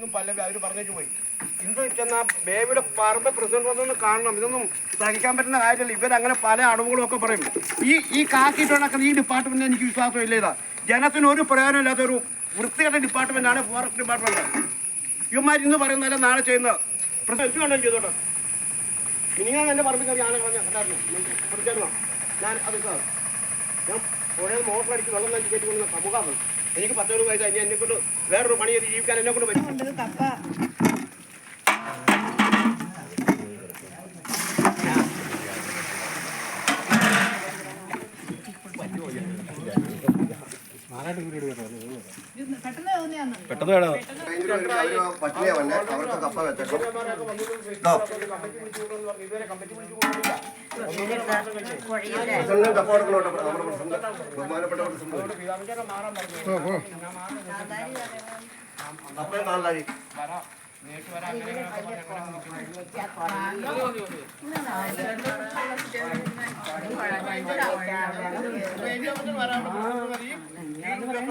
ഒന്നും പല അവർ പറഞ്ഞേക്ക് പോയി. ഇന്ന് ചെന്ന ബേബിയുടെ പറമ്പ് പ്രസിഡന്റ് വന്നൊന്ന് കാണണം. ഇതൊന്നും സഹിക്കാൻ പറ്റുന്ന കാര്യമല്ല. ഇവരങ്ങനെ പല അടവുകളും ഒക്കെ പറയും. ഈ ഈ കാക്കിയിട്ടുണ്ടാക്കുന്ന ഈ ഡിപ്പാർട്ട്മെന്റ് എനിക്ക് വിശ്വാസം ഇല്ല ഇതാ. ജനത്തിന് ഒരു പ്രയോജനമില്ലാത്ത ഒരു വൃത്തികെട്ട ആണ് ഫോറസ്റ്റ് ഡിപ്പാർട്ട്മെന്റ് ഇവന്മാർ ഇന്ന് പറയുന്നതല്ല നാളെ ചെയ്യുന്ന പ്രസിഡന്റ് ചെയ്തോട്ടെ. ഞാൻ എന്റെ പറമ്പിൽ കയറി ആളെ ഞാൻ അത് ഞാൻ പുഴയിൽ മോട്ടർ അടിച്ച് വെള്ളം നനച്ച് കയറ്റി കൊണ്ടുവന്ന എനിക്ക് പത്തൊരു വയസ്സായി. ഇനി എന്നെ കൊണ്ട് വേറൊരു പണി ചെയ്ത് ജീവിക്കാൻ എന്നെ കൊണ്ട് പറ്റും പട്ടിണിയാ വന്നെ അവർക്ക് കപ്പ വെച്ചേക്കും ഇതോ, പ്രസിഡന്റിന് കപ്പ കൊടുക്കണം കേട്ടോ, നമ്മുടെ പ്രസിഡന്റ് ബഹുമാനപ്പെട്ട പ്രസിഡന്റ് കപ്പയും